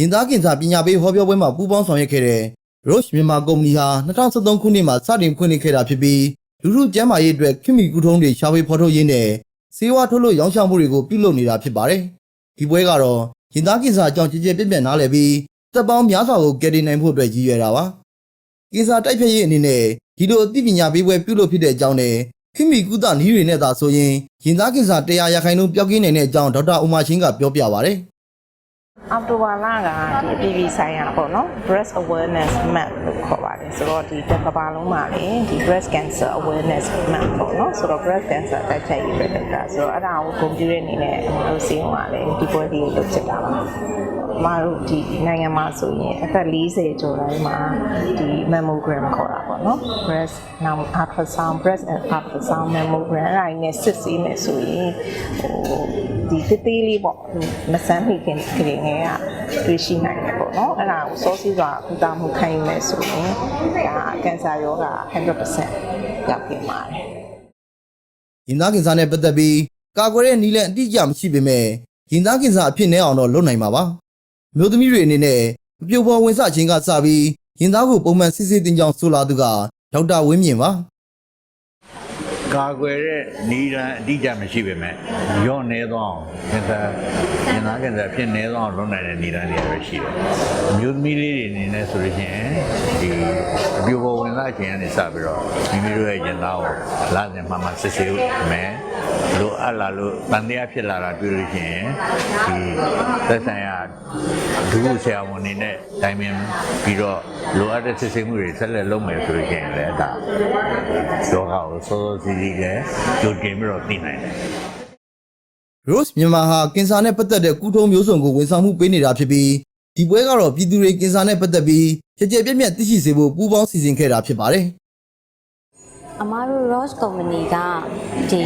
ရင်သားကင်ဆာပညာပေးဟောပြောပွဲမှာပူးပေါင်းဆောင်ရွက်ခဲ့တဲ့ Roche မြန်မာကုမ္ပဏီဟာ2013ခုနှစ်မှာစတင်ဖွင့်လှစ်ခဲ့တာဖြစ်ပြီးလူမှုကျန်းမာရေးအတွက်ခင်မီကူထုံးတွေရှာဖွေဖော်ထုတ်ရင်းနဲ့စေဝါထုတ်လို့ရောင်းချမှုတွေကိုပြုလုပ်နေတာဖြစ်ပါတယ်။ဒီပွဲကတော့ရင်သားကင်ဆာအကြောင်းကြည်ကြဲပြည့်ပြည့်နားလည်ပြီးသက်ပေါင်းများစွာကိုကယ်တင်နိုင်ဖို့အတွက်ရည်ရွယ်တာပါ။ကင်ဆာတိုက်ဖျက်ရေးအနေနဲ့ဒီလိုအသိပညာပေးပွဲပြုလုပ်ဖြစ်တဲ့အကြောင်းနဲ့ခင်မီကုသနည်းတွေနဲ့သာဆိုရင်ရင်သားကင်ဆာ100ရာခိုင်နှုန်းပျောက်ကင်းနိုင်တဲ့အကြောင်းဒေါက်တာဦးမချင်းကပြောပြပါဗျ။ အောက်တိုဘာလကဒီအပြည်ပြည်ဆိုင်ရာပေါ့နော် breast awareness month လို့ခေါ်ပါတယ်ဆိုတော့ဒီတစ်ကမ္ဘာလုံးမှာလေဒီ breast cancer awareness month ပေါ့နော်ဆိုတော့ breast cancer တိုက်ခိုက်ရေးပဲလုပ်တာဆိုတော့အဲ့ဒါကိုဂုဏ်ပြုတဲ့အနေနဲ့အမတို့စီးအောင်ကလည်းဒီပွဲလေးလုပ်ဖြစ်တာပါအမတို့ဒီနိုင်ငံမှာဆိုရင်အသက်40ကျော်တိုင်းမှာဒီ mammogram ခေါ်တာပေါ့နော် breast now ultrasound breast and ultrasound mammogram အဲ့ဒါကြီးနဲ့စစ်ဆေးမယ်ဆိုရင်ဟိုဒီတေးသေးလေးပေါ့ဟိုမဆန်းမိခင်ကလေးငယ်ကတွေ့ရှိနိုင်တယ်ပေါ့နော်အဲ့ဒါကိုစောစီးစွာကုသမှုခံယူမယ်ဆိုရင်ဒါကင်ဆာရောဂါ100%ရောက်ပြင်ပါတယ်ရင်သားကင်ဆာနဲ့ပတ်သက်ပြီးကာကွယ်တဲ့နည်းလမ်းအတိအကျမရှိပေမဲ့ရင်သားကင်ဆာအဖြစ်နည်းအောင်တော့လုပ်နိုင်မှာပါ။မျိုးသမီးတွေအနေနဲ့အပြိုပေါ်ဝင်စခြင်းကစပြီးရင်သားကိုပုံမှန်စစ်စစ်တင်ကြောင်ဆိုလာသူကဒေါက်တာဝင်းမြင့်ပါ ကာကွယ်တဲ့နီးရန်အတိအကျမရှိပေမဲ့ရော့နေသောကင်ဆာကျင်သားကင်ဆာဖြစ်နေသောလွတ်နိုင်တဲ့နီးရန်တွေပဲရှိတယ်။အမျိုးသမီးလေးတွေအနေနဲ့ဆိုလို့ရှိရင်ဒီအပြိုပေါ်ဝင်လာခြင်းကနေစပြီးတော့မိမိတို့ရဲ့ကျင်သားကိုလာစဉ်မှမှစစ်ဆေးမယ်။လို့အလားလို့တန်တရားဖြစ်လာတာတွေ့လို့ရှိရင်ဒီသက်ဆိုင်ရာ ဒုဆရာဝန်တွေနဲ့တိုင်ပင်ပြီးတော့လိုအပ်တဲ့စစ်ဆေးမှုတွေဆက်လက်လုပ်မယ်ဆိုလို့ရှိရင်လည်းဒါယောဂကိုစောစောစီးစီးနဲ့ကြိုတင်ပြီးတော့သိနိုင်တယ်။ Rose မြန်မာဟာကင်ဆာနဲ့ပတ်သက်တဲ့ကုထုံးမျိုးစုံကိုဝန်ဆောင်မှုပေးနေတာဖြစ်ပြီးဒီပွဲကတော့ပြည်သူတွေကင်ဆာနဲ့ပတ်သက်ပြီးကြကြပြည့်ပြည့်သိရှိစေဖို့ပူးပေါင်းစီစဉ်ခဲ့တာဖြစ်ပါတယ်။ အမားတို့ Roche Company ကဒီ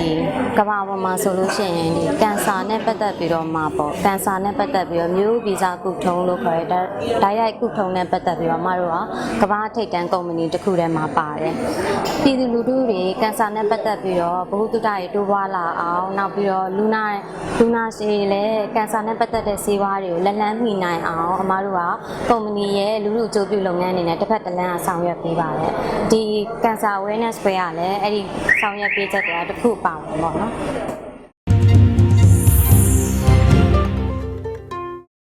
ကမ္ဘာပေါ်မှာဆိုလို့ရှိရင်ဒီကန်ဆာနဲ့ပတ်သက်ပြီးတော့မှာပေါ့ကန်ဆာနဲ့ပတ်သက်ပြီးတော့မျိုးဗီဇကုထုံးလို့ခေါ်တဲ့ဓာတ်ရိုက်ကုထုံးနဲ့ပတ်သက်ပြီးတော့အမားတို့ကကမ္ဘာထိပ်တန်းကုမ္ပဏီတစ်ခုထဲမှာပါတယ်ပြည်သူလူထုတွေကန်ဆာနဲ့ပတ်သက်ပြီးတော့ဘ ഹു တုတတွေတိုးပွားလာအောင်နောက်ပြီးတော့လူနာလူနာရှည်လည်းကန်ဆာနဲ့ပတ်သက်တဲ့ဆေးဝါးတွေကိုလက်လန်းမိနိုင်အောင်အမားတို့ကကုမ္ပဏီရဲ့လူလူအကျိုးပြုလုပ်ငန်းအနေနဲ့တစ်ဖက်တစ်လမ်းအဆောင်ရွက်ပေးပါတယ်ဒီကန်ဆာ awareness ပွဲကလည်းအဲ့ဒီဆောင်ရွက်ပေးချက်တွေကတစ်ခုပါဝင်ပေါ့နော်